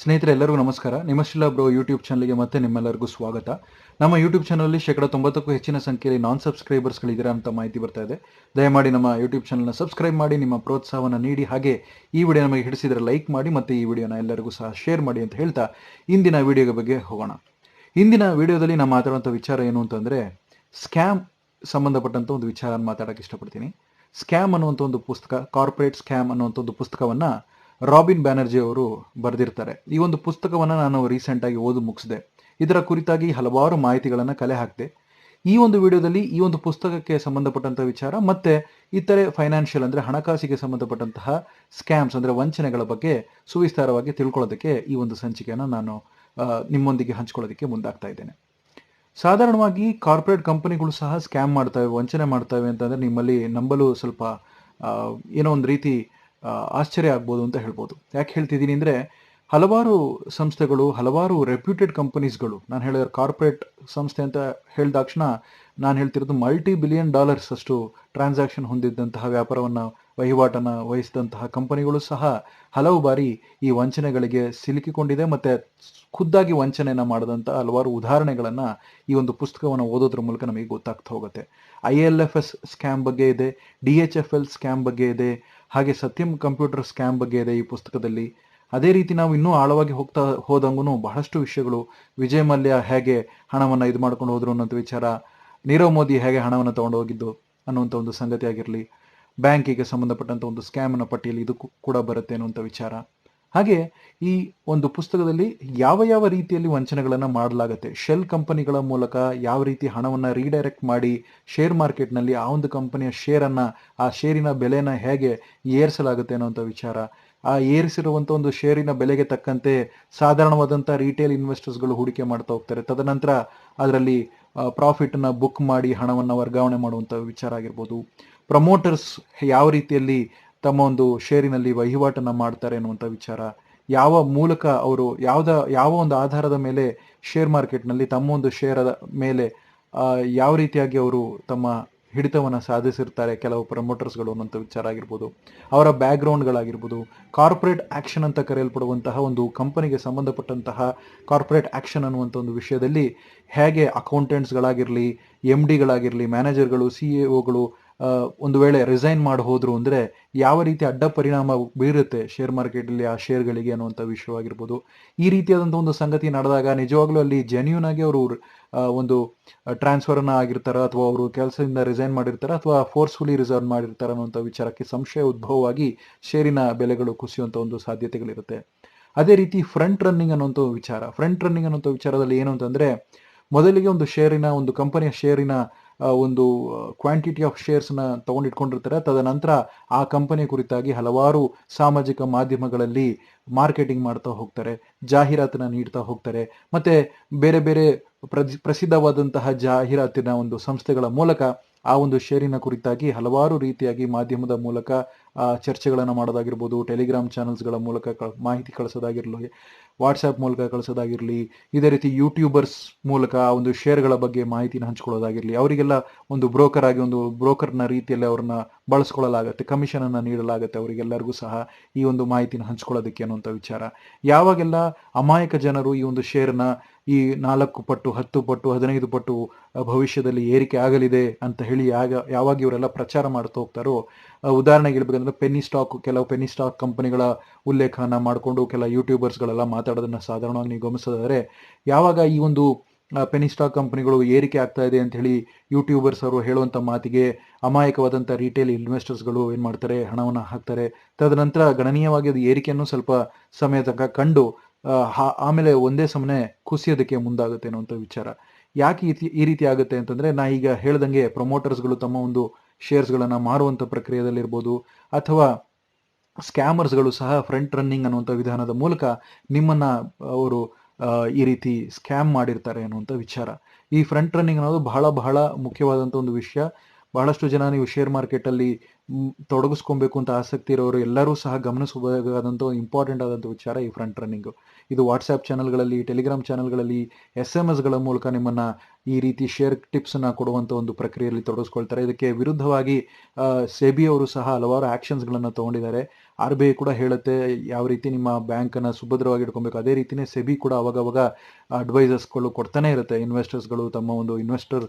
ಸ್ನೇಹಿತರೆ, ಎಲ್ಲರಿಗೂ ನಮಸ್ಕಾರ. ನಿಮಶಿಲಾ ಬ್ರೋ ಯೂಟ್ಯೂಬ್ ಚಾನಲ್ಗೆ ಮತ್ತೆ ನಿಮ್ಮೆಲ್ಲರಿಗೂ ಸ್ವಾಗತ. ನಮ್ಮ ಯೂಟ್ಯೂಬ್ ಚಾನಲಲ್ಲಿ ಶೇಕಡ ತೊಂಬತ್ತಕ್ಕೂ ಹೆಚ್ಚಿನ ಸಂಖ್ಯೆಯಲ್ಲಿ ನಾನ್ ಸಬ್ಸ್ಕ್ರೈಬರ್ಸ್ಗಳಿದ್ದೀರಾ ಅಂತ ಮಾಹಿತಿ ಬರ್ತಾ ಇದೆ. ದಯಮಾಡಿ ನಮ್ಮ ಯೂಟ್ಯೂಬ್ ಚಾನಲ್ನ ಸಬ್ಸ್ಕ್ರೈಬ್ ಮಾಡಿ, ನಿಮ್ಮ ಪ್ರೋತ್ಸಾಹವನ್ನು ನೀಡಿ, ಹಾಗೆ ಈ ವಿಡಿಯೋ ನಮಗೆ ಹಿಡಿಸಿದರೆ ಲೈಕ್ ಮಾಡಿ ಮತ್ತು ಈ ವಿಡಿಯೋನ ಎಲ್ಲರಿಗೂ ಸಹ ಶೇರ್ ಮಾಡಿ ಅಂತ ಹೇಳ್ತಾ ಇಂದಿನ ವಿಡಿಯೋಗೆ ಬಗ್ಗೆ ಹೋಗೋಣ. ಇಂದಿನ ವಿಡಿಯೋದಲ್ಲಿ ನಾನು ಮಾತಾಡುವಂಥ ವಿಚಾರ ಏನು ಅಂತಂದರೆ ಸ್ಕ್ಯಾಮ್ ಸಂಬಂಧಪಟ್ಟಂಥ ಒಂದು ವಿಚಾರ ಮಾತಾಡೋಕ್ಕೆ ಇಷ್ಟಪಡ್ತೀನಿ. ಸ್ಕ್ಯಾಮ್ ಅನ್ನುವಂಥ ಒಂದು ಪುಸ್ತಕ ಕಾರ್ಪೊರೇಟ್ ಸ್ಕ್ಯಾಮ್ ಅನ್ನುವಂಥ ಒಂದು ಪುಸ್ತಕವನ್ನು ರಾಬಿನ್ ಬ್ಯಾನರ್ಜಿ ಅವರು ಬರೆದಿರ್ತಾರೆ. ಈ ಒಂದು ಪುಸ್ತಕವನ್ನು ನಾನು ರೀಸೆಂಟಾಗಿ ಓದು ಮುಗಿಸಿದೆ. ಇದರ ಕುರಿತಾಗಿ ಹಲವಾರು ಮಾಹಿತಿಗಳನ್ನು ಕಲೆ ಹಾಕಿದೆ. ಈ ಒಂದು ವಿಡಿಯೋದಲ್ಲಿ ಈ ಒಂದು ಪುಸ್ತಕಕ್ಕೆ ಸಂಬಂಧಪಟ್ಟಂಥ ವಿಚಾರ ಮತ್ತೆ ಇತರೆ ಫೈನಾನ್ಷಿಯಲ್ ಅಂದರೆ ಹಣಕಾಸಿಗೆ ಸಂಬಂಧಪಟ್ಟಂತಹ ಸ್ಕ್ಯಾಮ್ಸ್ ಅಂದರೆ ವಂಚನೆಗಳ ಬಗ್ಗೆ ಸುವಿಸ್ತಾರವಾಗಿ ತಿಳ್ಕೊಳ್ಳೋದಕ್ಕೆ ಈ ಒಂದು ಸಂಚಿಕೆಯನ್ನು ನಾನು ನಿಮ್ಮೊಂದಿಗೆ ಹಂಚ್ಕೊಳ್ಳೋದಕ್ಕೆ ಮುಂದಾಗ್ತಾ ಇದ್ದೇನೆ. ಸಾಧಾರಣವಾಗಿ ಕಾರ್ಪೊರೇಟ್ ಕಂಪನಿಗಳು ಸಹ ಸ್ಕ್ಯಾಮ್ ಮಾಡ್ತವೆ, ವಂಚನೆ ಮಾಡ್ತವೆ ಅಂತಂದ್ರೆ ನಿಮ್ಮಲ್ಲಿ ನಂಬಲು ಸ್ವಲ್ಪ ಏನೋ ಒಂದು ರೀತಿ ಆಶ್ಚರ್ಯ ಆಗ್ಬೋದು ಅಂತ ಹೇಳ್ಬೋದು. ಯಾಕೆ ಹೇಳ್ತಿದ್ದೀನಿ ಅಂದರೆ ಹಲವಾರು ಸಂಸ್ಥೆಗಳು, ಹಲವಾರು ರೆಪ್ಯೂಟೆಡ್ ಕಂಪನೀಸ್ಗಳು ನಾನು ಹೇಳಿದ ಕಾರ್ಪೊರೇಟ್ ಸಂಸ್ಥೆ ಅಂತ ಹೇಳಿದಾಕ್ಷಣ ನಾನು ಹೇಳ್ತಿರೋದು ಮಲ್ಟಿ ಬಿಲಿಯನ್ ಡಾಲರ್ಸ್ ಅಷ್ಟು ಟ್ರಾನ್ಸಾಕ್ಷನ್ ಹೊಂದಿದ್ದಂತಹ ವ್ಯಾಪಾರವನ್ನು, ವಹಿವಾಟನ್ನು ವಹಿಸಿದಂತಹ ಕಂಪನಿಗಳು ಸಹ ಹಲವು ಬಾರಿ ಈ ವಂಚನೆಗಳಿಗೆ ಸಿಲುಕಿಕೊಂಡಿದೆ ಮತ್ತು ಖುದ್ದಾಗಿ ವಂಚನೆಯನ್ನು ಮಾಡಿದಂಥ ಹಲವಾರು ಉದಾಹರಣೆಗಳನ್ನು ಈ ಒಂದು ಪುಸ್ತಕವನ್ನು ಓದೋದ್ರ ಮೂಲಕ ನಮಗೆ ಗೊತ್ತಾಗ್ತಾ ಹೋಗುತ್ತೆ. I L F S scam ಬಗ್ಗೆ ಇದೆ D H F L scam ಬಗ್ಗೆ ಇದೆ ಹಾಗೆ ಸತ್ಯಂ ಕಂಪ್ಯೂಟರ್ ಸ್ಕ್ಯಾಮ್ ಬಗ್ಗೆ ಇದೆ ಈ ಪುಸ್ತಕದಲ್ಲಿ. ಅದೇ ರೀತಿ ನಾವು ಇನ್ನೂ ಆಳವಾಗಿ ಹೋಗ್ತಾ ಹೋದಂಗೂ ಬಹಳಷ್ಟು ವಿಷಯಗಳು. ವಿಜಯ್ ಮಲ್ಯ ಹೇಗೆ ಹಣವನ್ನು ಇದು ಮಾಡ್ಕೊಂಡು ಹೋದ್ರು ಅನ್ನೋಂಥ ವಿಚಾರ, ನೀರವ್ ಮೋದಿ ಹೇಗೆ ಹಣವನ್ನು ತಗೊಂಡು ಹೋಗಿದ್ದು ಅನ್ನುವಂಥ ಒಂದು ಸಂಗತಿ ಆಗಿರಲಿ ಬ್ಯಾಂಕಿಗೆ ಸಂಬಂಧಪಟ್ಟಂಥ ಒಂದು ಸ್ಕ್ಯಾಮ್ನ ಪಟ್ಟಿಯಲ್ಲಿ ಇದು ಕೂಡ ಬರುತ್ತೆ ಅನ್ನುವಂಥ ವಿಚಾರ. ಹಾಗೆ ಈ ಒಂದು ಪುಸ್ತಕದಲ್ಲಿ ಯಾವ ಯಾವ ರೀತಿಯಲ್ಲಿ ವಂಚನೆಗಳನ್ನು ಮಾಡಲಾಗುತ್ತೆ? ಶೆಲ್ ಕಂಪನಿಗಳ ಮೂಲಕ ಯಾವ ರೀತಿ ಹಣವನ್ನು ರೀಡೈರೆಕ್ಟ್ ಮಾಡಿ ಶೇರ್ ಮಾರ್ಕೆಟ್ನಲ್ಲಿ ಆ ಒಂದು ಕಂಪನಿಯ ಶೇರನ್ನು, ಆ ಶೇರಿನ ಬೆಲೆನ ಹೇಗೆ ಏರಿಸಲಾಗುತ್ತೆ ಅನ್ನೋಂಥ ವಿಚಾರ. ಆ ಏರಿಸಿರುವಂಥ ಒಂದು ಶೇರಿನ ಬೆಲೆಗೆ ತಕ್ಕಂತೆ ಸಾಧಾರಣವಾದಂಥ ರಿಟೇಲ್ ಇನ್ವೆಸ್ಟರ್ಸ್ಗಳು ಹೂಡಿಕೆ ಮಾಡ್ತಾ ಹೋಗ್ತಾರೆ. ತದನಂತರ ಅದರಲ್ಲಿ ಪ್ರಾಫಿಟನ್ನು ಬುಕ್ ಮಾಡಿ ಹಣವನ್ನು ವರ್ಗಾವಣೆ ಮಾಡುವಂಥ ವಿಚಾರ ಆಗಿರ್ಬೋದು. ಪ್ರಮೋಟರ್ಸ್ ಯಾವ ರೀತಿಯಲ್ಲಿ ತಮ್ಮ ಒಂದು ಷೇರಿನಲ್ಲಿ ವಹಿವಾಟನ್ನು ಮಾಡ್ತಾರೆ ಅನ್ನುವಂಥ ವಿಚಾರ. ಯಾವ ಮೂಲಕ ಅವರು ಯಾವ್ದ, ಯಾವ ಒಂದು ಆಧಾರದ ಮೇಲೆ ಶೇರ್ ಮಾರ್ಕೆಟ್ನಲ್ಲಿ ತಮ್ಮ ಒಂದು ಶೇರದ ಮೇಲೆ ಯಾವ ರೀತಿಯಾಗಿ ಅವರು ತಮ್ಮ ಹಿಡಿತವನ್ನು ಸಾಧಿಸಿರ್ತಾರೆ, ಕೆಲವು ಪ್ರಮೋಟರ್ಸ್ಗಳು ಅನ್ನುವಂಥ ವಿಚಾರ ಆಗಿರ್ಬೋದು, ಅವರ ಬ್ಯಾಕ್ಗ್ರೌಂಡ್ಗಳಾಗಿರ್ಬೋದು ಕಾರ್ಪೊರೇಟ್ ಆಕ್ಷನ್ ಅಂತ ಕರೆಯಲ್ಪಡುವಂತಹ ಒಂದು ಕಂಪನಿಗೆ ಸಂಬಂಧಪಟ್ಟಂತಹ ಕಾರ್ಪೊರೇಟ್ ಆಕ್ಷನ್ ಅನ್ನುವಂಥ ಒಂದು ವಿಷಯದಲ್ಲಿ ಹೇಗೆ ಅಕೌಂಟೆಂಟ್ಸ್ಗಳಾಗಿರಲಿ ಎಂ ಡಿಗಳಾಗಿರಲಿ ಮ್ಯಾನೇಜರ್ಗಳು ಸಿ ಎ ಒಗಳು ಒಂದು ವೇಳೆ ರಿಸೈನ್ ಮಾಡಿ ಹೋದ್ರು ಅಂದರೆ ಯಾವ ರೀತಿ ಅಡ್ಡ ಪರಿಣಾಮ ಬೀರುತ್ತೆ ಶೇರ್ ಮಾರ್ಕೆಟಲ್ಲಿ ಆ ಶೇರ್ಗಳಿಗೆ ಅನ್ನುವಂಥ ವಿಷಯವಾಗಿರ್ಬೋದು ಈ ರೀತಿಯಾದಂಥ ಒಂದು ಸಂಗತಿ ನಡೆದಾಗ ನಿಜವಾಗ್ಲೂ ಅಲ್ಲಿ ಜೆನ್ಯೂನ್ ಆಗಿ ಅವರು ಒಂದು ಟ್ರಾನ್ಸ್ಫರ್ನ ಆಗಿರ್ತಾರ ಅಥವಾ ಅವರು ಕೆಲಸದಿಂದ ರಿಸೈನ್ ಮಾಡಿರ್ತಾರ ಅಥವಾ ಫೋರ್ಸ್ಫುಲಿ ರಿಸರ್ವ್ ಮಾಡಿರ್ತಾರ ಅನ್ನುವಂಥ ವಿಚಾರಕ್ಕೆ ಸಂಶಯ ಉದ್ಭವವಾಗಿ ಶೇರಿನ ಬೆಲೆಗಳು ಕುಸಿಯುವಂಥ ಒಂದು ಸಾಧ್ಯತೆಗಳಿರುತ್ತೆ. ಅದೇ ರೀತಿ ಫ್ರಂಟ್ ರನ್ನಿಂಗ್ ಅನ್ನುವಂಥ ವಿಚಾರ. ಫ್ರಂಟ್ ರನ್ನಿಂಗ್ ಅನ್ನುವಂಥ ವಿಚಾರದಲ್ಲಿ ಏನು ಅಂತಂದ್ರೆ, ಮೊದಲಿಗೆ ಒಂದು ಶೇರಿನ ಒಂದು ಕಂಪನಿಯ ಶೇರಿನ ಒಂದು ಕ್ವಾಂಟಿಟಿ ಆಫ್ ಶೇರ್ಸ್ನ ತಗೊಂಡಿಟ್ಕೊಂಡಿರ್ತಾರೆ. ತದನಂತರ ಆ ಕಂಪನಿ ಕುರಿತಾಗಿ ಹಲವಾರು ಸಾಮಾಜಿಕ ಮಾಧ್ಯಮಗಳಲ್ಲಿ ಮಾರ್ಕೆಟಿಂಗ್ ಮಾಡ್ತಾ ಹೋಗ್ತಾರೆ, ಜಾಹೀರಾತನ್ನ ನೀಡ್ತಾ ಹೋಗ್ತಾರೆ. ಮತ್ತೆ ಬೇರೆ ಬೇರೆ ಪ್ರಸಿದ್ಧವಾದಂತಹ ಜಾಹೀರಾತಿನ ಒಂದು ಸಂಸ್ಥೆಗಳ ಮೂಲಕ ಆ ಒಂದು ಷೇರಿನ ಕುರಿತಾಗಿ ಹಲವಾರು ರೀತಿಯಾಗಿ ಮಾಧ್ಯಮದ ಮೂಲಕ ಚರ್ಚೆಗಳನ್ನು ಮಾಡೋದಾಗಿರ್ಬೋದು ಟೆಲಿಗ್ರಾಮ್ ಚಾನೆಲ್ಸ್ಗಳ ಮೂಲಕ ಮಾಹಿತಿ ಕಳಿಸೋದಾಗಿರಲಿ ವಾಟ್ಸಪ್ ಮೂಲಕ ಕಳಿಸೋದಾಗಿರಲಿ, ಇದೇ ರೀತಿ ಯೂಟ್ಯೂಬರ್ಸ್ ಮೂಲಕ ಆ ಒಂದು ಶೇರ್ಗಳ ಬಗ್ಗೆ ಮಾಹಿತಿನ ಹಂಚ್ಕೊಳ್ಳೋದಾಗಿರಲಿ, ಅವರಿಗೆಲ್ಲ ಒಂದು ಬ್ರೋಕರ್ ಆಗಿ ಒಂದು ಬ್ರೋಕರ್ನ ರೀತಿಯಲ್ಲಿ ಅವ್ರನ್ನ ಬಳಸ್ಕೊಳ್ಳಲಾಗತ್ತೆ ಕಮಿಷನ್ ಅನ್ನ ನೀಡಲಾಗುತ್ತೆ ಅವರಿಗೆಲ್ಲರಿಗೂ ಸಹ ಈ ಒಂದು ಮಾಹಿತಿನ ಹಂಚ್ಕೊಳ್ಳೋದಕ್ಕೆ ಅನ್ನುವಂಥ ವಿಚಾರ. ಯಾವಾಗೆಲ್ಲ ಅಮಾಯಕ ಜನರು ಈ ಒಂದು ಶೇರ್ನ ಈ ನಾಲ್ಕು ಪಟ್ಟು, ಹತ್ತು ಪಟ್ಟು, ಹದಿನೈದು ಪಟ್ಟು ಭವಿಷ್ಯದಲ್ಲಿ ಏರಿಕೆ ಆಗಲಿದೆ ಅಂತ ಹೇಳಿ ಆಗ ಯಾವಾಗ ಇವರೆಲ್ಲ ಪ್ರಚಾರ ಮಾಡ್ತಾ ಹೋಗ್ತಾರೋ ಉದಾಹರಣೆಗೆ ಹೇಳ್ಬೇಕಂದ್ರೆ ಪೆನ್ನಿ ಸ್ಟಾಕ್ ಕೆಲವು ಪೆನ್ನಿ ಸ್ಟಾಕ್ ಕಂಪನಿಗಳ ಉಲ್ಲೇಖನ ಮಾಡಿಕೊಂಡು ಕೆಲ ಯೂಟ್ಯೂಬರ್ಸ್ಗಳೆಲ್ಲ ಮಾತಾಡೋದನ್ನ ಸಾಧಾರಣವಾಗಿ ಗಮನಿಸಿದರೆ ಯಾವಾಗ ಈ ಒಂದು ಪೆನಿ ಸ್ಟಾಕ್ ಕಂಪನಿಗಳು ಏರಿಕೆ ಆಗ್ತಾ ಇದೆ ಅಂತ ಹೇಳಿ ಯೂಟ್ಯೂಬರ್ಸ್ ಅವರು ಹೇಳುವಂಥ ಮಾತಿಗೆ ಅಮಾಯಕವಾದಂಥ ರಿಟೇಲ್ ಇನ್ವೆಸ್ಟರ್ಸ್ಗಳು ಏನು ಮಾಡ್ತಾರೆ, ಹಣವನ್ನು ಹಾಕ್ತಾರೆ. ತದನಂತರ ಗಣನೀಯವಾಗಿ ಅದು ಏರಿಕೆಯನ್ನು ಸ್ವಲ್ಪ ಸಮಯ ತನಕ ಕಂಡು ಆಮೇಲೆ ಒಂದೇ ಸಮನೆ ಕುಸಿಯೋದಕ್ಕೆ ಮುಂದಾಗುತ್ತೆ ಅನ್ನುವಂಥ ವಿಚಾರ. ಯಾಕೆ ಈ ರೀತಿ- ಆಗುತ್ತೆ ಅಂತಂದರೆ, ನಾ ಈಗ ಹೇಳ್ದಂಗೆ ಪ್ರಮೋಟರ್ಸ್ಗಳು ತಮ್ಮ ಒಂದು ಶೇರ್ಸ್ಗಳನ್ನು ಮಾರುವಂಥ ಪ್ರಕ್ರಿಯೆಯಲ್ಲಿರ್ಬೋದು, ಅಥವಾ ಸ್ಕ್ಯಾಮರ್ಸ್ಗಳು ಸಹ ಫ್ರಂಟ್ ರನ್ನಿಂಗ್ ಅನ್ನುವಂಥ ವಿಧಾನದ ಮೂಲಕ ನಿಮ್ಮನ್ನು ಅವರು ಈ ರೀತಿ ಸ್ಕ್ಯಾಮ್ ಮಾಡಿರ್ತಾರೆ ಅನ್ನುವಂಥ ವಿಚಾರ. ಈ ಫ್ರಂಟ್ ರನ್ನಿಂಗ್ ಅನ್ನೋದು ಬಹಳ ಬಹಳ ಮುಖ್ಯವಾದಂಥ ಒಂದು ವಿಷಯ. ಬಹಳಷ್ಟು ಜನ ನೀವು ಶೇರ್ ಮಾರ್ಕೆಟಲ್ಲಿ ತೊಡಗಿಸ್ಕೊಬೇಕು ಅಂತ ಆಸಕ್ತಿ ಇರೋರು ಎಲ್ಲರೂ ಸಹ ಗಮನಿಸಬಹುದಾದಂಥ ಇಂಪಾರ್ಟೆಂಟ್ ಆದಂಥ ವಿಚಾರ ಈ ಫ್ರಂಟ್ ರನ್ನಿಂಗ್ ಇದು ವಾಟ್ಸ್ಆ್ಯಪ್ ಚಾನಲ್ಗಳಲ್ಲಿ ಟೆಲಿಗ್ರಾಮ್ ಚಾನಲ್ಗಳಲ್ಲಿ ಎಸ್ ಎಂ ಎಸ್ಗಳ ಮೂಲಕ ನಿಮ್ಮನ್ನ ಈ ರೀತಿ ಶೇರ್ ಟಿಪ್ಸನ್ನ ಕೊಡುವಂಥ ಒಂದು ಪ್ರಕ್ರಿಯೆಯಲ್ಲಿ ತೊಡಗಿಸ್ಕೊಳ್ತಾರೆ. ಇದಕ್ಕೆ ವಿರುದ್ಧವಾಗಿ ಸೆಬಿ ಅವರು ಸಹ ಹಲವಾರು ಆ್ಯಕ್ಷನ್ಸ್ಗಳನ್ನು ತಗೊಂಡಿದ್ದಾರೆ. ಆರ್ ಬಿ ಐ ಕೂಡ ಹೇಳುತ್ತೆ, ಯಾವ ರೀತಿ ನಿಮ್ಮ ಬ್ಯಾಂಕನ್ನು ಸುಭದ್ರವಾಗಿ ಇಟ್ಕೊಬೇಕು, ಅದೇ ರೀತಿಯೇ ಸೆಬಿ ಕೂಡ ಅವಾಗವಾಗ ಅಡ್ವೈಸರ್ಸ್ಗಳು ಕೊಡ್ತಾನೆ ಇರುತ್ತೆ. ಇನ್ವೆಸ್ಟರ್ಸ್ಗಳು ತಮ್ಮ ಒಂದು ಇನ್ವೆಸ್ಟರ್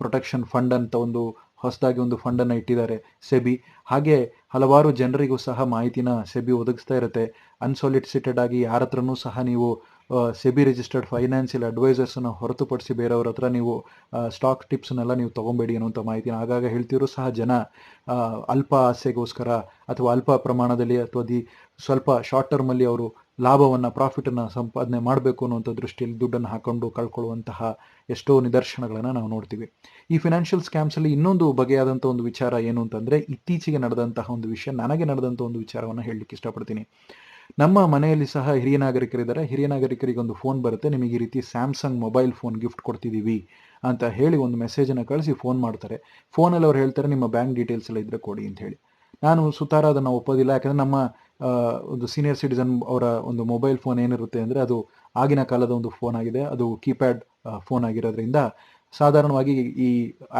ಪ್ರೊಟೆಕ್ಷನ್ ಫಂಡ್ ಅಂತ ಒಂದು ಹೊಸದಾಗಿ ಒಂದು ಫಂಡನ್ನು ಇಟ್ಟಿದ್ದಾರೆ. ಸೆಬಿ ಹಾಗೆ ಹಲವಾರು ಜನರಿಗೂ ಸಹ ಮಾಹಿತಿನ ಸೆಬಿ ಒದಗಿಸ್ತಾ ಇರುತ್ತೆ. ಅನ್ಸಾಲಿಸಿಟೆಡ್ ಆಗಿ ಯಾರ ಹತ್ರನೂ ಸಹ ನೀವು ಸೆಬಿ ರಿಜಿಸ್ಟರ್ಡ್ ಫೈನಾನ್ಷಿಯಲ್ ಅಡ್ವೈಸರ್ಸನ್ನು ಹೊರತುಪಡಿಸಿ ಬೇರೆಯವ್ರ ಹತ್ರ ನೀವು ಸ್ಟಾಕ್ ಟಿಪ್ಸ್ನೆಲ್ಲ ನೀವು ತೊಗೊಬೇಡಿ ಅನ್ನುವಂಥ ಮಾಹಿತಿನ ಆಗಾಗ ಹೇಳ್ತಿರೋ ಸಹ ಜನ. ಅಲ್ಪ ಆಸೆಗೋಸ್ಕರ ಅಥವಾ ಅಲ್ಪ ಪ್ರಮಾಣದಲ್ಲಿ ಅಥವಾ ದಿ ಸ್ವಲ್ಪ ಶಾರ್ಟ್ ಟರ್ಮಲ್ಲಿ ಅವರು ಲಾಭವನ್ನು ಪ್ರಾಫಿಟನ್ನು ಸಂಪಾದನೆ ಮಾಡಬೇಕು ಅನ್ನುವಂಥ ದೃಷ್ಟಿಯಲ್ಲಿ ದುಡ್ಡನ್ನು ಹಾಕೊಂಡು ಕಳ್ಕೊಳ್ಳುವಂತಹ ಎಷ್ಟೋ ನಿದರ್ಶನಗಳನ್ನು ನಾವು ನೋಡ್ತೀವಿ. ಈ ಫಿನಾನ್ಷಿಯಲ್ ಸ್ಕ್ಯಾಮ್ಸಲ್ಲಿ ಇನ್ನೊಂದು ಬಗೆಯಾದಂಥ ಒಂದು ವಿಚಾರ ಏನು ಅಂತಂದರೆ, ಇತ್ತೀಚೆಗೆ ನಡೆದಂತಹ ಒಂದು ವಿಷಯ, ನನಗೆ ನಡೆದಂಥ ಒಂದು ವಿಚಾರವನ್ನು ಹೇಳಲಿಕ್ಕೆ ಇಷ್ಟಪಡ್ತೀನಿ. ನಮ್ಮ ಮನೆಯಲ್ಲಿ ಸಹ ಹಿರಿಯ ನಾಗರಿಕರಿದ್ದಾರೆ. ಹಿರಿಯ ನಾಗರಿಕರಿಗೆ ಒಂದು ಫೋನ್ ಬರುತ್ತೆ. ನಿಮಗೆ ಈ ರೀತಿ ಸ್ಯಾಮ್ಸಂಗ್ ಮೊಬೈಲ್ ಫೋನ್ ಗಿಫ್ಟ್ ಕೊಡ್ತಿದ್ದೀವಿ ಅಂತ ಹೇಳಿ ಒಂದು ಮೆಸೇಜನ್ನು ಕಳಿಸಿ ಫೋನ್ ಮಾಡ್ತಾರೆ. ಫೋನಲ್ಲಿ ಅವ್ರು ಹೇಳ್ತಾರೆ, ನಿಮ್ಮ ಬ್ಯಾಂಕ್ ಡೀಟೇಲ್ಸ್ ಎಲ್ಲ ಇದ್ದರೆ ಕೊಡಿ ಅಂತ ಹೇಳಿ. ನಾನು ಸುತಾರ ಅದನ್ನು ಒಪ್ಪೋದಿಲ್ಲ. ಯಾಕಂದರೆ ನಮ್ಮ ಒಂದು ಸೀನಿಯರ್ ಸಿಟಿಸನ್ ಅವರ ಒಂದು ಮೊಬೈಲ್ ಫೋನ್ ಏನಿರುತ್ತೆ ಅಂದರೆ ಅದು ಆಗಿನ ಕಾಲದ ಒಂದು ಫೋನ್ ಆಗಿದೆ. ಅದು ಕೀಪ್ಯಾಡ್ ಫೋನ್ ಆಗಿರೋದ್ರಿಂದ ಸಾಧಾರಣವಾಗಿ ಈ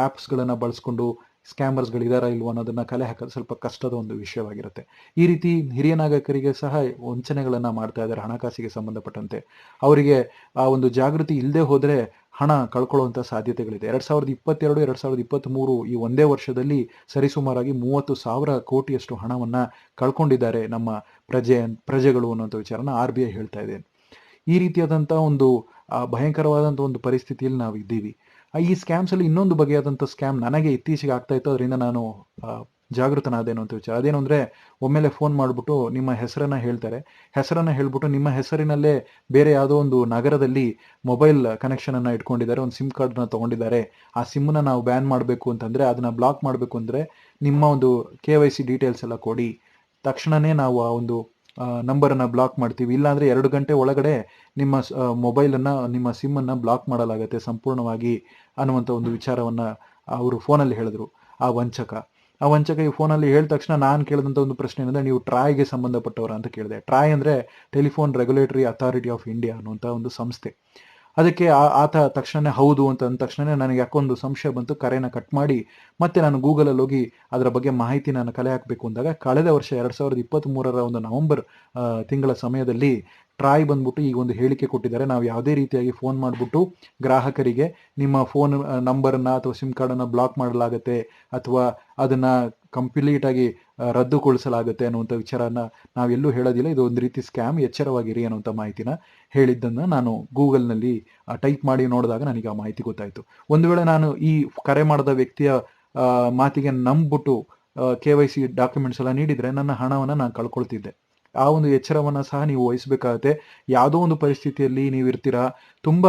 ಆ್ಯಪ್ಸ್ಗಳನ್ನು ಬಳಸ್ಕೊಂಡು ಸ್ಕ್ಯಾಮರ್ಸ್ಗಳಿದಾರಾ ಇಲ್ವೋ ಅನ್ನೋದನ್ನು ಕಲೆ ಹಾಕೋದು ಸ್ವಲ್ಪ ಕಷ್ಟದ ಒಂದು ವಿಷಯವಾಗಿರುತ್ತೆ. ಈ ರೀತಿ ಹಿರಿಯ ನಾಗರಿಕರಿಗೆ ಸಹ ವಂಚನೆಗಳನ್ನು ಮಾಡ್ತಾ ಇದ್ದಾರೆ ಹಣಕಾಸಿಗೆ ಸಂಬಂಧಪಟ್ಟಂತೆ. ಅವರಿಗೆ ಆ ಒಂದು ಜಾಗೃತಿ ಇಲ್ಲದೆ ಹೋದರೆ ಹಣ ಕಳ್ಕೊಳ್ಳುವಂಥ ಸಾಧ್ಯತೆಗಳಿದೆ. ಎರಡು ಸಾವಿರದ ಇಪ್ಪತ್ತೆರಡು, ಎರಡು ಸಾವಿರದ ಇಪ್ಪತ್ತ್ಮೂರು ಈ ಒಂದೇ ವರ್ಷದಲ್ಲಿ ಸರಿಸುಮಾರಾಗಿ ಮೂವತ್ತು ಸಾವಿರ ಕೋಟಿಯಷ್ಟು ಹಣವನ್ನು ಕಳ್ಕೊಂಡಿದ್ದಾರೆ ನಮ್ಮ ಪ್ರಜೆ, ಪ್ರಜೆಗಳು ಅನ್ನುವಂಥ ವಿಚಾರನ ಆರ್ ಬಿ ಐ ಹೇಳ್ತಾ ಇದೆ. ಈ ರೀತಿಯಾದಂಥ ಒಂದು ಭಯಂಕರವಾದಂಥ ಒಂದು ಪರಿಸ್ಥಿತಿಯಲ್ಲಿ ನಾವು ಇದ್ದೀವಿ ಈ ಸ್ಕ್ಯಾಮ್ಸಲ್ಲಿ ಇನ್ನೊಂದು ಬಗೆಯಾದಂಥ ಸ್ಕ್ಯಾಮ್ ನನಗೆ ಇತ್ತೀಚೆಗೆ ಆಗ್ತಾ ಇತ್ತು. ಅದರಿಂದ ನಾನು ಜಾಗೃತನಾದೇನು ಅಂತ ವಿಚಾರ. ಅದೇನು ಅಂದರೆ ಒಮ್ಮೆಲೆ ಫೋನ್ ಮಾಡಿಬಿಟ್ಟು ನಿಮ್ಮ ಹೆಸರನ್ನು ಹೇಳ್ತಾರೆ. ಹೆಸರನ್ನು ಹೇಳ್ಬಿಟ್ಟು ನಿಮ್ಮ ಹೆಸರಿನಲ್ಲೇ ಬೇರೆ ಯಾವುದೋ ಒಂದು ನಗರದಲ್ಲಿ ಮೊಬೈಲ್ ಕನೆಕ್ಷನನ್ನು ಇಟ್ಕೊಂಡಿದ್ದಾರೆ. ಒಂದು ಸಿಮ್ ಕಾರ್ಡನ್ನ ತೊಗೊಂಡಿದ್ದಾರೆ. ಆ ಸಿಮ್ಮನ್ನ ನಾವು ಬ್ಯಾನ್ ಮಾಡಬೇಕು ಅಂತಂದರೆ ಅದನ್ನು ಬ್ಲಾಕ್ ಮಾಡಬೇಕು ಅಂದರೆ ನಿಮ್ಮ ಒಂದು ಕೆ ವೈ ಸಿ ಡೀಟೇಲ್ಸ್ ಎಲ್ಲ ಕೊಡಿ. ತಕ್ಷಣವೇ ನಾವು ಆ ಒಂದು ನಂಬರನ್ನು ಬ್ಲಾಕ್ ಮಾಡ್ತೀವಿ. ಇಲ್ಲಾಂದರೆ ಎರಡು ಗಂಟೆ ಒಳಗಡೆ ನಿಮ್ಮ ಮೊಬೈಲನ್ನು ನಿಮ್ಮ ಸಿಮ್ಮನ್ನು ಬ್ಲಾಕ್ ಮಾಡಲಾಗುತ್ತೆ ಸಂಪೂರ್ಣವಾಗಿ ಅನ್ನುವಂಥ ಒಂದು ವಿಚಾರವನ್ನು ಅವರು ಫೋನಲ್ಲಿ ಹೇಳಿದ್ರು. ಆ ವಂಚಕ. ಆ ವಂಚಕ ಈ ಫೋನಲ್ಲಿ ಹೇಳಿದ ತಕ್ಷಣ ನಾನು ಕೇಳಿದಂಥ ಒಂದು ಪ್ರಶ್ನೆ ಏನಂದ್ರೆ, ನೀವು ಟ್ರಾಯ್ಗೆ ಸಂಬಂಧಪಟ್ಟವರ? ಅಂತ ಕೇಳಿದೆ. ಟ್ರಾಯ್ ಅಂದರೆ telephone regulatory authority of India ಅನ್ನುವಂಥ ಒಂದು ಸಂಸ್ಥೆ. ಅದಕ್ಕೆ ಆತ ತಕ್ಷಣ ಹೌದು ಅಂತ ಅಂದ ತಕ್ಷಣನೇ ನನಗೆ ಯಾಕೊಂದು ಸಂಶಯ ಬಂತು. ಕರೆನ ಕಟ್ ಮಾಡಿ ಮತ್ತೆ ನಾನು ಗೂಗಲಲ್ಲಿ ಹೋಗಿ ಅದರ ಬಗ್ಗೆ ಮಾಹಿತಿ ನಾನು ಕಲೆ ಹಾಕಬೇಕು ಅಂದಾಗ, ಕಳೆದ ವರ್ಷ ಎರಡು ಸಾವಿರದ ಇಪ್ಪತ್ತ್ಮೂರರ ಒಂದು ನವೆಂಬರ್ ತಿಂಗಳ ಸಮಯದಲ್ಲಿ ಟ್ರಾಯ್ ಬಂದ್ಬಿಟ್ಟು ಈಗ ಒಂದು ಹೇಳಿಕೆ ಕೊಟ್ಟಿದ್ದಾರೆ. ನಾವು ಯಾವುದೇ ರೀತಿಯಾಗಿ ಫೋನ್ ಮಾಡಿಬಿಟ್ಟು ಗ್ರಾಹಕರಿಗೆ ನಿಮ್ಮ ಫೋನ್ ನಂಬರನ್ನು ಅಥವಾ ಸಿಮ್ ಕಾರ್ಡನ್ನು ಬ್ಲಾಕ್ ಮಾಡಲಾಗುತ್ತೆ ಅಥವಾ ಅದನ್ನು ಕಂಪ್ಲೀಟ್ ಆಗಿ ಆ, ರದ್ದುಗೊಳಿಸಲಾಗುತ್ತೆ ಅನ್ನುವಂಥ ವಿಚಾರನ ನಾವೆಲ್ಲೂ ಹೇಳೋದಿಲ್ಲ. ಇದು ಒಂದು ರೀತಿ ಸ್ಕ್ಯಾಮ್ ಎಚ್ಚರವಾಗಿರಿ ಅನ್ನುವಂಥ ಮಾಹಿತಿನ ಹೇಳಿದ್ದನ್ನು ನಾನು ಗೂಗಲ್ನಲ್ಲಿ ಟೈಪ್ ಮಾಡಿ ನೋಡಿದಾಗ ನನಗೆ ಆ ಮಾಹಿತಿ ಗೊತ್ತಾಯಿತು. ಒಂದು ವೇಳೆ ನಾನು ಈ ಕರೆ ಮಾಡಿದ ವ್ಯಕ್ತಿಯ ಮಾತಿಗೆ ನಂಬಿಬಿಟ್ಟು ಕೆ ವೈ ಸಿ ಡಾಕ್ಯುಮೆಂಟ್ಸ್ ಎಲ್ಲ ನೀಡಿದರೆ ನನ್ನ ಹಣವನ್ನು ನಾನು ಕಳ್ಕೊಳ್ತಿದ್ದೆ. ಆ ಒಂದು ಎಚ್ಚರವನ್ನು ಸಹ ನೀವು ವಹಿಸಬೇಕಾಗತ್ತೆ. ಯಾವುದೋ ಒಂದು ಪರಿಸ್ಥಿತಿಯಲ್ಲಿ ನೀವು ಇರ್ತೀರಾ, ತುಂಬ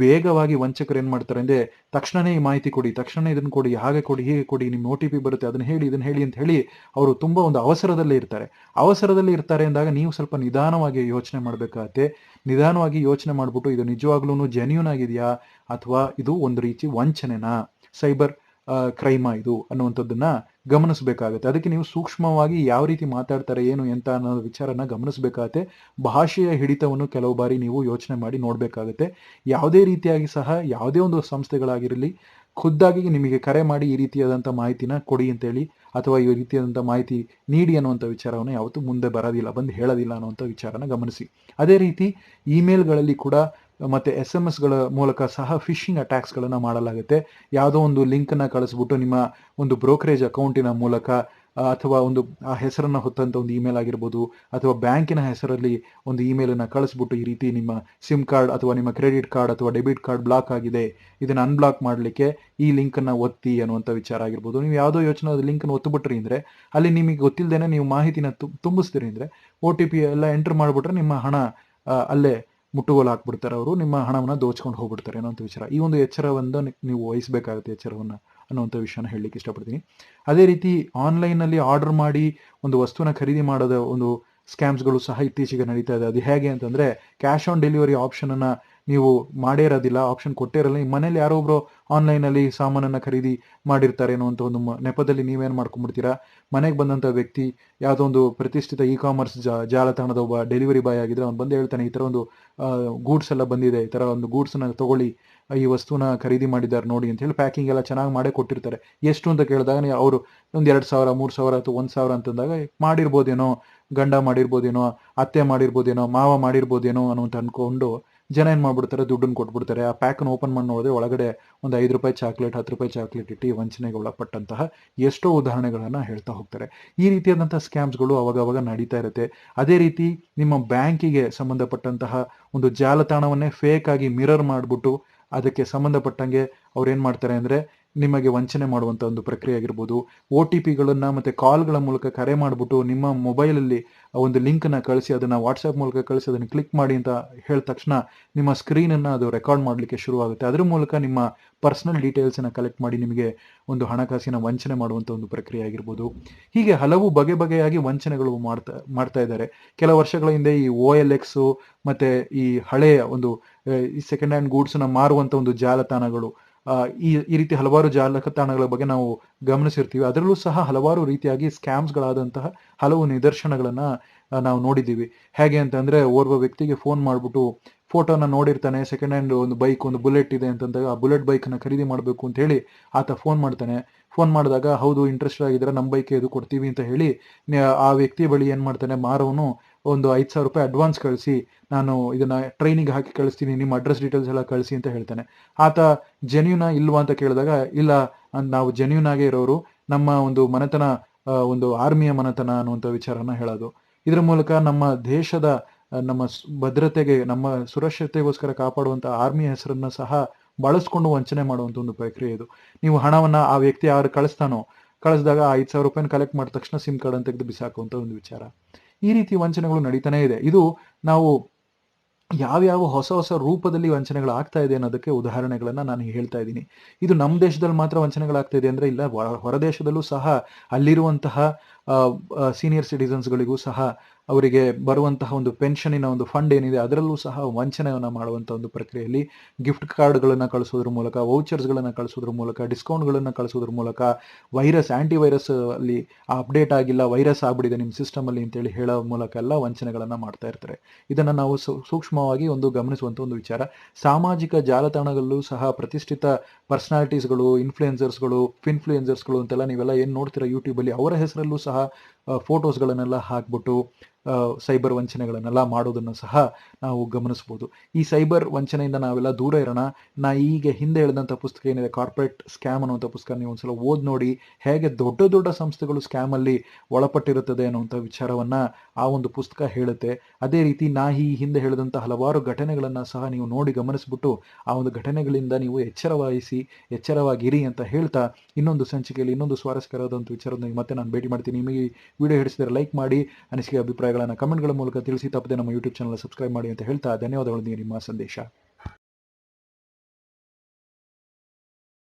ವೇಗವಾಗಿ ವಂಚಕರು ಏನು ಮಾಡ್ತಾರೆ ಅಂದರೆ ತಕ್ಷಣವೇ ಈ ಮಾಹಿತಿ ಕೊಡಿ ತಕ್ಷಣ ಇದನ್ನು ಕೊಡಿ, ಹಾಗೆ ಕೊಡಿ, ಹೀಗೆ ಕೊಡಿ ನಿಮ್ಮ ಒ ಟಿ ಪಿ ಬರುತ್ತೆ, ಅದನ್ನು ಹೇಳಿ ಇದನ್ನು ಹೇಳಿ ಅಂತ ಹೇಳಿ ಅವರು ತುಂಬ ಒಂದು ಅವಸರದಲ್ಲೇ ಇರ್ತಾರೆ. ಅವಸರದಲ್ಲಿ ಇರ್ತಾರೆ ಅಂದಾಗ ನೀವು ಸ್ವಲ್ಪ ನಿಧಾನವಾಗಿ ಯೋಚನೆ ಮಾಡಬೇಕಾಗತ್ತೆ. ನಿಧಾನವಾಗಿ ಯೋಚನೆ ಮಾಡಿಬಿಟ್ಟು, ಇದು ನಿಜವಾಗ್ಲೂ ಜೆನ್ಯೂನ್ ಆಗಿದೆಯಾ, ಅಥವಾ ಇದು ಒಂದು ರೀತಿ ವಂಚನೆನಾ? ಸೈಬರ್ ಕ್ರೈಮಾ ಇದು ಅನ್ನುವಂಥದ್ದನ್ನ ಗಮನಿಸಬೇಕಾಗತ್ತೆ. ಅದಕ್ಕೆ ನೀವು ಸೂಕ್ಷ್ಮವಾಗಿ ಯಾವ ರೀತಿ ಮಾತಾಡ್ತಾರೆ, ಏನು, ಎಂತ ಅನ್ನೋ ವಿಚಾರನ ಗಮನಿಸಬೇಕಾಗತ್ತೆ. ಭಾಷೆಯ ಹಿಡಿತವನ್ನು ಕೆಲವು ಬಾರಿ ನೀವು ಯೋಚನೆ ಮಾಡಿ ನೋಡಬೇಕಾಗತ್ತೆ. ಯಾವುದೇ ರೀತಿಯಾಗಿ ಸಹ ಯಾವುದೇ ಒಂದು ಸಂಸ್ಥೆಗಳಾಗಿರಲಿ, ಖುದ್ದಾಗಿ ನಿಮಗೆ ಕರೆ ಮಾಡಿ ಈ ರೀತಿಯಾದಂಥ ಮಾಹಿತಿನ ಕೊಡಿ ಅಂತೇಳಿ, ಅಥವಾ ಈ ರೀತಿಯಾದಂಥ ಮಾಹಿತಿ ನೀಡಿ ಅನ್ನುವಂಥ ವಿಚಾರವನ್ನು ಯಾವತ್ತೂ ಮುಂದೆ ಬರೋದಿಲ್ಲ, ಬಂದು ಹೇಳೋದಿಲ್ಲ ಅನ್ನುವಂಥ ವಿಚಾರನ ಗಮನಿಸಿ. ಅದೇ ರೀತಿ ಇಮೇಲ್ಗಳಲ್ಲಿ ಕೂಡ ಮತ್ತೆ ಎಸ್ ಎಂ ಎಸ್ಗಳ ಮೂಲಕ ಸಹ ಫಿಶಿಂಗ್ ಅಟ್ಯಾಕ್ಸ್ಗಳನ್ನು ಮಾಡಲಾಗುತ್ತೆ. ಯಾವುದೋ ಒಂದು ಲಿಂಕನ್ನು ಕಳಿಸ್ಬಿಟ್ಟು ನಿಮ್ಮ ಒಂದು ಬ್ರೋಕರೇಜ್ ಅಕೌಂಟಿನ ಮೂಲಕ, ಅಥವಾ ಒಂದು, ಆ ಹೆಸರನ್ನು ಹೊತ್ತಂತ ಒಂದು ಇಮೇಲ್ ಆಗಿರ್ಬೋದು, ಅಥವಾ ಬ್ಯಾಂಕಿನ ಹೆಸರಲ್ಲಿ ಒಂದು ಇಮೇಲನ್ನು ಕಳಿಸ್ಬಿಟ್ಟು ಈ ರೀತಿ ನಿಮ್ಮ ಸಿಮ್ ಕಾರ್ಡ್ ಅಥವಾ ನಿಮ್ಮ ಕ್ರೆಡಿಟ್ ಕಾರ್ಡ್ ಅಥವಾ ಡೆಬಿಟ್ ಕಾರ್ಡ್ ಬ್ಲಾಕ್ ಆಗಿದೆ, ಇದನ್ನು ಅನ್ಬ್ಲಾಕ್ ಮಾಡಲಿಕ್ಕೆ ಈ ಲಿಂಕನ್ನು ಒತ್ತಿ ಅನ್ನುವಂಥ ವಿಚಾರ ಆಗಿರ್ಬೋದು. ನೀವು ಯಾವುದೋ ಯೋಚನೆ ಅದು ಲಿಂಕನ್ನು ಒತ್ತುಬಿಟ್ರಿ ಅಂದರೆ, ಅಲ್ಲಿ ನಿಮಗೆ ಗೊತ್ತಿಲ್ಲದೇನೆ ನೀವು ಮಾಹಿತಿನ ತುಂಬಿಸ್ತೀರಿ ಅಂದರೆ ಒ ಟಿ ಪಿ ಎಲ್ಲ ಎಂಟರ್ ಮಾಡಿಬಿಟ್ರೆ ನಿಮ್ಮ ಹಣ ಅಲ್ಲೇ ಮುಟ್ಟುಗೋಲು ಹಾಕ್ಬಿಡ್ತಾರೆ ಅವರು, ನಿಮ್ಮ ಹಣವನ್ನು ದೋಚ್ಕೊಂಡು ಹೋಗ್ಬಿಡ್ತಾರೆ ಅನ್ನೋಂಥ ವಿಚಾರ. ಈ ಒಂದು ಎಚ್ಚರವನ್ನು ನೀವು ವಹಿಸಬೇಕಾಗುತ್ತೆ ಎಚ್ಚರವನ್ನು ಅನ್ನುವಂಥ ವಿಷಯನ ಹೇಳಲಿಕ್ಕೆ ಇಷ್ಟಪಡ್ತೀನಿ. ಅದೇ ರೀತಿ ಆನ್ಲೈನಲ್ಲಿ ಆರ್ಡರ್ ಮಾಡಿ ಒಂದು ವಸ್ತುನ ಖರೀದಿ ಮಾಡೋದ ಒಂದು ಸ್ಕ್ಯಾಮ್ಸ್ಗಳು ಸಹ ಇತ್ತೀಚೆಗೆ ನಡೀತಾ ಇದೆ. ಅದು ಹೇಗೆ ಅಂತಂದರೆ, ಕ್ಯಾಶ್ ಆನ್ ಡೆಲಿವರಿ ಆಪ್ಷನನ್ನು ನೀವು ಮಾಡೇ ಇರೋದಿಲ್ಲ, ಆಪ್ಷನ್ ಕೊಟ್ಟೇ ಇರಲ್ಲ. ನಿಮ್ಮ ಮನೇಲಿ ಯಾರೋ ಒಬ್ರು ಆನ್ಲೈನಲ್ಲಿ ಸಾಮಾನನ್ನ ಖರೀದಿ ಮಾಡಿರ್ತಾರೆ ಅನ್ನುವಂಥ ಒಂದು ನೆಪದಲ್ಲಿ ನೀವೇನು ಮಾಡ್ಕೊಂಡ್ಬಿಡ್ತೀರಾ ಮನೆಗೆ ಬಂದಂತ ವ್ಯಕ್ತಿ ಯಾವುದೋ ಒಂದು ಪ್ರತಿಷ್ಠಿತ ಇ ಕಾಮರ್ಸ್ ಜಾಲತಾಣದ ಒಬ್ಬ ಡೆಲಿವರಿ ಬಾಯ್ ಆಗಿದ್ರೆ ಅವ್ನು ಬಂದು ಹೇಳ್ತಾನೆ, ಈ ತರ ಒಂದು ಗೂಡ್ಸ್ ಎಲ್ಲ ಬಂದಿದೆ, ಈ ತರ ಒಂದು ಗೂಡ್ಸ್ನ ತಗೊಳ್ಳಿ, ಈ ವಸ್ತುನ ಖರೀದಿ ಮಾಡಿದ್ದಾರೆ ನೋಡಿ ಅಂತ ಹೇಳಿ ಪ್ಯಾಕಿಂಗ್ ಎಲ್ಲ ಚೆನ್ನಾಗಿ ಮಾಡೇ ಕೊಟ್ಟಿರ್ತಾರೆ. ಎಷ್ಟು ಅಂತ ಕೇಳಿದಾಗ ಅವರು ಒಂದು ಎರಡು ಸಾವಿರ, ಮೂರು ಸಾವಿರ ಅಥವಾ ಒಂದು ಸಾವಿರ ಅಂತಂದಾಗ ಮಾಡಿರ್ಬೋದೇನೋ, ಗಂಡ ಮಾಡಿರ್ಬೋದೇನೋ, ಅತ್ತೆ ಮಾಡಿರ್ಬೋದೇನೋ, ಮಾವ ಮಾಡಿರ್ಬೋದೇನೋ ಅನ್ನೋಂತ ಅನ್ಕೊಂಡು ಜನ ಏನು ಮಾಡ್ಬಿಡ್ತಾರೆ? ದುಡ್ಡನ್ನು ಕೊಟ್ಬಿಡ್ತಾರೆ. ಆ ಪ್ಯಾಕನ್ನು ಓಪನ್ ಮಾಡಿ ನೋಡಿದ್ರೆ ಒಳಗಡೆ ಒಂದು ಐದು ರೂಪಾಯಿ ಚಾಕ್ಲೇಟ್ ಹತ್ತು ರೂಪಾಯಿ ಚಾಕ್ಲೇಟ್ ಇಟ್ಟು ವಂಚನೆಗೆ ಒಳಪಟ್ಟಂತಹ ಎಷ್ಟೋ ಉದಾಹರಣೆಗಳನ್ನು ಹೇಳ್ತಾ ಹೋಗ್ತಾರೆ. ಈ ರೀತಿಯಾದಂಥ ಸ್ಕ್ಯಾಮ್ಸ್ಗಳು ಅವಾಗವಾಗ ಅವಾಗ ನಡೀತಾ ಇರುತ್ತೆ. ಅದೇ ರೀತಿ ನಿಮ್ಮ ಬ್ಯಾಂಕಿಗೆ ಸಂಬಂಧಪಟ್ಟಂತಹ ಒಂದು ಜಾಲತಾಣವನ್ನೇ ಫೇಕ್ ಆಗಿ ಮಿರರ್ ಮಾಡಿಬಿಟ್ಟು ಅದಕ್ಕೆ ಸಂಬಂಧಪಟ್ಟಂಗೆ ಅವ್ರು ಏನು ಮಾಡ್ತಾರೆ ಅಂದ್ರೆ ನಿಮಗೆ ವಂಚನೆ ಮಾಡುವಂತ ಒಂದು ಪ್ರಕ್ರಿಯೆ ಆಗಿರ್ಬೋದು ಒ ಟಿ ಪಿಗಳನ್ನ ಮತ್ತೆ ಕಾಲ್ಗಳ ಮೂಲಕ ಕರೆ ಮಾಡಿಬಿಟ್ಟು ನಿಮ್ಮ ಮೊಬೈಲಲ್ಲಿ ಒಂದು ಲಿಂಕ್ ಅನ್ನ ಕಳಿಸಿ, ಅದನ್ನ ವಾಟ್ಸ್ಆಪ್ ಮೂಲಕ ಕಳಿಸಿ, ಅದನ್ನ ಕ್ಲಿಕ್ ಮಾಡಿ ಅಂತ ಹೇಳಿದ ತಕ್ಷಣ ನಿಮ್ಮ ಸ್ಕ್ರೀನ್ ಅನ್ನ ಅದು ರೆಕಾರ್ಡ್ ಮಾಡಲಿಕ್ಕೆ ಶುರು ಆಗುತ್ತೆ ಅದ್ರ ಮೂಲಕ ನಿಮ್ಮ ಪರ್ಸನಲ್ ಡೀಟೇಲ್ಸ್ ಅನ್ನ ಕಲೆಕ್ಟ್ ಮಾಡಿ ನಿಮಗೆ ಒಂದು ಹಣಕಾಸಿನ ವಂಚನೆ ಮಾಡುವಂತ ಒಂದು ಪ್ರಕ್ರಿಯೆ ಆಗಿರ್ಬೋದು. ಹೀಗೆ ಹಲವು ಬಗೆ ಬಗೆಯಾಗಿ ವಂಚನೆಗಳು ಮಾಡ್ತಾ ಮಾಡ್ತಾ ಇದ್ದಾರೆ. ಕೆಲ ವರ್ಷಗಳ ಹಿಂದೆ ಈ ಓ ಎಲ್ ಎಕ್ಸ್ ಮತ್ತೆ ಈ ಹಳೆಯ ಒಂದು, ಈ ಸೆಕೆಂಡ್ ಹ್ಯಾಂಡ್ ಗೂಡ್ಸ್ನ ಮಾರುವಂತ ಒಂದು ಜಾಲತಾಣಗಳು ಈ ಈ ರೀತಿ ಹಲವಾರು ಜಾಲತಾಣಗಳ ಬಗ್ಗೆ ನಾವು ಗಮನಿಸಿರ್ತೀವಿ. ಅದರಲ್ಲೂ ಸಹ ಹಲವಾರು ರೀತಿಯಾಗಿ ಸ್ಕ್ಯಾಮ್ಸ್ ಗಳಾದಂತಹ ಹಲವು ನಿದರ್ಶನಗಳನ್ನ ನಾವು ನೋಡಿದ್ದೀವಿ. ಹೇಗೆ ಅಂತಂದ್ರೆ ಓರ್ವ ವ್ಯಕ್ತಿಗೆ ಫೋನ್ ಮಾಡಿಬಿಟ್ಟು ಫೋಟೋನ ನೋಡಿರ್ತಾನೆ ಸೆಕೆಂಡ್ ಹ್ಯಾಂಡ್ ಒಂದು ಬೈಕ್ ಒಂದು ಬುಲೆಟ್ ಇದೆ ಅಂತಂದಾಗ ಆ ಬುಲೆಟ್ ಬೈಕ್ನ ಖರೀದಿ ಮಾಡಬೇಕು ಅಂತ ಹೇಳಿ ಆತ ಫೋನ್ ಮಾಡ್ತಾನೆ. ಫೋನ್ ಮಾಡಿದಾಗ, ಹೌದು ಇಂಟ್ರೆಸ್ಟ್ ಆಗಿದ್ರೆ ನಮ್ಮ ಬೈಕ್ ಇದು ಕೊಡ್ತೀವಿ ಅಂತ ಹೇಳಿ, ಆ ವ್ಯಕ್ತಿ ಬಳಿ ಏನು ಮಾಡ್ತಾನೆ, ಮಾರವನು ಒಂದು ಐದು ಸಾವಿರ ರೂಪಾಯಿ ಅಡ್ವಾನ್ಸ್ ಕಳಿಸಿ, ನಾನು ಇದನ್ನ ಟ್ರೈನಿಗೆ ಹಾಕಿ ಕಳಿಸ್ತೀನಿ, ನಿಮ್ಮ ಅಡ್ರೆಸ್ ಡೀಟೇಲ್ಸ್ ಎಲ್ಲ ಕಳಿಸಿ ಅಂತ ಹೇಳ್ತಾನೆ. ಆತ ಜೆನ್ಯೂನ ಇಲ್ವಾ ಅಂತ ಕೇಳಿದಾಗ, ಇಲ್ಲ, ನಾವು ಜೆನ್ಯೂನಾಗೆ ಇರೋರು, ನಮ್ಮ ಒಂದು ಮನೆತನ ಒಂದು ಆರ್ಮಿಯ ಮನೆತನ ಅನ್ನುವಂಥ ವಿಚಾರನ ಹೇಳೋದು. ಇದರ ಮೂಲಕ ನಮ್ಮ ದೇಶದ ನಮ್ಮ ಭದ್ರತೆಗೆ, ನಮ್ಮ ಸುರಕ್ಷತೆಗೋಸ್ಕರ ಕಾಪಾಡುವಂತ ಆರ್ಮಿಯ ಹೆಸರನ್ನ ಸಹ ಬಳಸ್ಕೊಂಡು ವಂಚನೆ ಮಾಡುವಂತ ಒಂದು ಪ್ರಕ್ರಿಯೆ ಇದು. ನೀವು ಹಣವನ್ನ ಆ ವ್ಯಕ್ತಿ ಯಾರು ಕಳಿಸ್ತಾನೋ, ಕಳಿಸಿದಾಗ ಐದು ಸಾವಿರ ರೂಪಾಯಿನ ಕಲೆಕ್ಟ್ ಮಾಡಿದ ತಕ್ಷಣ ಸಿಮ್ ಕಾರ್ಡ್ ಅಂತ ತೆಗೆದು ಬಿಸಾಕುವಂತ ಒಂದು ವಿಚಾರ. ಈ ರೀತಿ ವಂಚನೆಗಳು ನಡೀತಾನೆ ಇದೆ. ಇದು ನಾವು ಯಾವ್ಯಾವ ಹೊಸ ಹೊಸ ರೂಪದಲ್ಲಿ ವಂಚನೆಗಳು ಆಗ್ತಾ ಇದೆ ಅನ್ನೋದಕ್ಕೆ ಉದಾಹರಣೆಗಳನ್ನ ನಾನು ಹೇಳ್ತಾ ಇದ್ದೀನಿ. ಇದು ನಮ್ಮ ದೇಶದಲ್ಲಿ ಮಾತ್ರ ವಂಚನೆಗಳಾಗ್ತಾ ಇದೆ ಅಂದ್ರೆ ಇಲ್ಲ, ಹೊರ- ಹೊರದೇಶದಲ್ಲೂ ಸಹ ಅಲ್ಲಿರುವಂತಹ ಸೀನಿಯರ್ ಸಿಟಿಸನ್ಸ್ಗಳಿಗೂ ಸಹ ಅವರಿಗೆ ಬರುವಂತಹ ಒಂದು ಪೆನ್ಷನಿನ ಒಂದು ಫಂಡ್ ಏನಿದೆ, ಅದರಲ್ಲೂ ಸಹ ವಂಚನೆಯನ್ನು ಮಾಡುವಂಥ ಒಂದು ಪ್ರಕ್ರಿಯೆಯಲ್ಲಿ ಗಿಫ್ಟ್ ಕಾರ್ಡ್ಗಳನ್ನು ಕಳಿಸೋದ್ರ ಮೂಲಕ ವೌಚರ್ಸ್ಗಳನ್ನು ಕಳಿಸೋದ್ರ ಮೂಲಕ ಡಿಸ್ಕೌಂಟ್ಗಳನ್ನು ಕಳಿಸೋದ್ರ ಮೂಲಕ ವೈರಸ್ ಆ್ಯಂಟಿ ವೈರಸ್ ಅಲ್ಲಿ ಅಪ್ಡೇಟ್ ಆಗಿಲ್ಲ ವೈರಸ್ ಆಗ್ಬಿಟ್ಟಿದೆ ನಿಮ್ಮ ಸಿಸ್ಟಮಲ್ಲಿ ಅಂತೇಳಿ ಹೇಳೋ ಮೂಲಕ ಎಲ್ಲ ವಂಚನೆಗಳನ್ನು ಮಾಡ್ತಾ ಇರ್ತಾರೆ. ಇದನ್ನು ನಾವು ಸೂಕ್ಷ್ಮವಾಗಿ ಒಂದು ಗಮನಿಸುವಂಥ ಒಂದು ವಿಚಾರ. ಸಾಮಾಜಿಕ ಜಾಲತಾಣಗಳಲ್ಲೂ ಸಹ ಪ್ರತಿಷ್ಠಿತ ಪರ್ಸನಾಲಿಟೀಸ್ಗಳು ಇನ್ಫ್ಲುಯೆನ್ಸರ್ಸ್ಗಳು ಇನ್ಫ್ಲುಯೆನ್ಸರ್ಸ್ಗಳು ಅಂತೆಲ್ಲ ನೀವೆಲ್ಲ ಏನು ನೋಡ್ತೀರಾ ಯೂಟ್ಯೂಬಲ್ಲಿ ಅವರ ಹೆಸರಲ್ಲೂ ಸಹ ಫೋಟೋಸ್ಗಳನ್ನೆಲ್ಲ ಹಾಕ್ಬಿಟ್ಟು ಸೈಬರ್ ವಂಚನೆಗಳನ್ನೆಲ್ಲ ಮಾಡೋದನ್ನು ಸಹ ನಾವು ಗಮನಿಸ್ಬೋದು. ಈ ಸೈಬರ್ ವಂಚನೆಯಿಂದ ನಾವೆಲ್ಲ ದೂರ ಇರೋಣ. ನಾ ಈಗ ಹಿಂದೆ ಹೇಳಿದಂಥ ಪುಸ್ತಕ ಏನಿದೆ, ಕಾರ್ಪೊರೇಟ್ ಸ್ಕ್ಯಾಮ್ ಅನ್ನುವಂಥ ಪುಸ್ತಕ ನೀವು ಒಂದ್ಸಲ ಓದ್ ನೋಡಿ, ಹೇಗೆ ದೊಡ್ಡ ದೊಡ್ಡ ಸಂಸ್ಥೆಗಳು ಸ್ಕ್ಯಾಮ್ ಅಲ್ಲಿ ಒಳಪಟ್ಟಿರುತ್ತದೆ ಅನ್ನುವಂಥ ವಿಚಾರವನ್ನ ಆ ಒಂದು ಪುಸ್ತಕ ಹೇಳುತ್ತೆ. ಅದೇ ರೀತಿ ನಾ ಈ ಹಿಂದೆ ಹೇಳಿದಂಥ ಹಲವಾರು ಘಟನೆಗಳನ್ನು ಸಹ ನೀವು ನೋಡಿ ಗಮನಿಸ್ಬಿಟ್ಟು, ಆ ಒಂದು ಘಟನೆಗಳಿಂದ ನೀವು ಎಚ್ಚರ ವಹಿಸಿ ಎಚ್ಚರವಾಗಿರಿ ಅಂತ ಹೇಳ್ತಾ, ಇನ್ನೊಂದು ಸಂಚಿಕೆಯಲ್ಲಿ ಇನ್ನೊಂದು ಸ್ವಾರಸ್ಯಕರವಾದಂಥ ವಿಚಾರದಲ್ಲಿ ಮತ್ತೆ ನಾನು ಭೇಟಿ ಮಾಡ್ತೀನಿ. ನಿಮಗೆ ವಿಡಿಯೋ ಹಿಡಿಸಿದರೆ ಲೈಕ್ ಮಾಡಿ, ಅನಿಸಿಕೆ ಅಭಿಪ್ರಾಯಗಳನ್ನು ಕಮೆಂಟ್ಗಳ ಮೂಲಕ ತಿಳಿಸಿ ತಪ್ಪದೆ ನಮ್ಮ ಯೂಟ್ಯೂಬ್ ಚಾನಲ್ ಸಬ್ಸ್ಕ್ರೈಬ್ ಮಾಡಿ ಅಂತ ಹೇಳ್ತಾ ಧನ್ಯವಾದಗಳೊಂದಿಗೆ ನಿಮ್ಮ ಸಂದೇಶ.